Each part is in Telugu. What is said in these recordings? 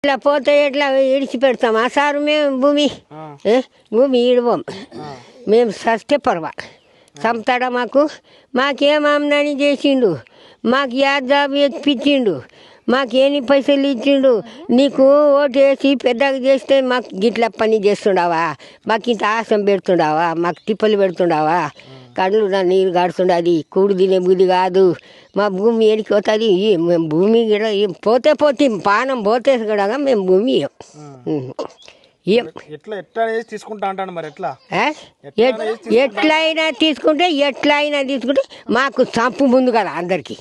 ఇట్లా పోతే ఎట్లా ఇడిచి పెడతామా సారు మేము భూమి ఆ? భూమి ఈడవం ఆ, మేము సస్తే పర్వా చంపుతాడా మాకు. మాకేం ఆమ్దాని చేసిండు? మాకు యాద్ జాబ్ ఎక్కిపించిండు మాకు ఎన్ని పైసలు ఇచ్చిండు? నీకు ఓటు వేసి పెద్దగా చేస్తే మాకు గిట్ల పని చేస్తుండావా? మాకు ఇంత ఆసం పెడుతుండావా? మాకు తిప్పలు పెడుతుండావా? కళ్ళు నా నీరు గాడుతుండది కూడు తినే బుద్ధి కాదు. మా భూమి ఏడికి పోతుంది? మేము భూమి కూడా ఏం పోతే పోతే పానం పోతే కూడా మేము భూమి ఎట్లయినా తీసుకుంటే ఎట్లయినా తీసుకుంటే. మాకు చంపు ముందు కదా అందరికి.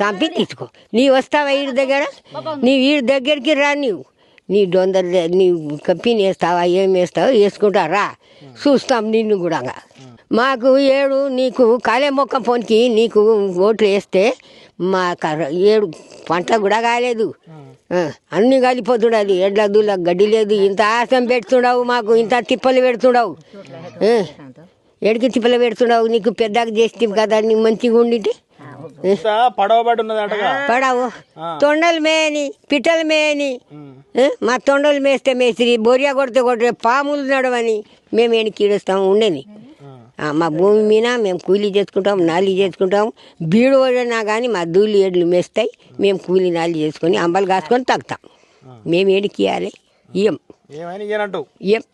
చంపి తీసుకో. నీ వస్తావా వీడి దగ్గర? నీ వీడి దగ్గరికి రా నీవు. నీ డొందర నీ కంపెనీ వేస్తావా? ఏం వేస్తావో వేసుకుంటారా చూస్తాం నిన్ను కూడా. మాకు ఏడు నీకు కాలే మొక్క పొనికి నీకు ఓట్లు వేస్తే మా కర్ర- ఏడు పంట కూడా కాలేదు. అన్నీ అన్ని ఎడ్ల దూల గడ్డి లేదు. ఇంత ఆశం పెడుతుండవు మాకు. ఇంత తిప్పలు పెడుతుండవు. ఎడికి తిప్పలు పెడుతుండవు? నీకు పెద్దగా చేస్తే కదా నీ మంచిగా ఉండింటి? పడవబడి పడవు. తొండలు మేయని పిట్టలు ఆ, మా తొండలు మేస్తే మేస్త్రి బొరియా కొడితే కొట్టే పాములు నడవని మేము ఎనికి ఈడుస్తాం ఆ, మా భూమి మీద మేము కూలీ చేసుకుంటాం నాలి చేసుకుంటాం. బీడు వడినా కానీ మా దూళ్ళు ఏడ్లు మేస్తాయి మేము కూలీ నాలి చేసుకొని అంబలు కాసుకొని తగ్గుతాం మేము ఏడికి ఇవ్వాలి ఇయ్యం. ఏమైనా ఇయ్యనంటావు ఇయ్యం.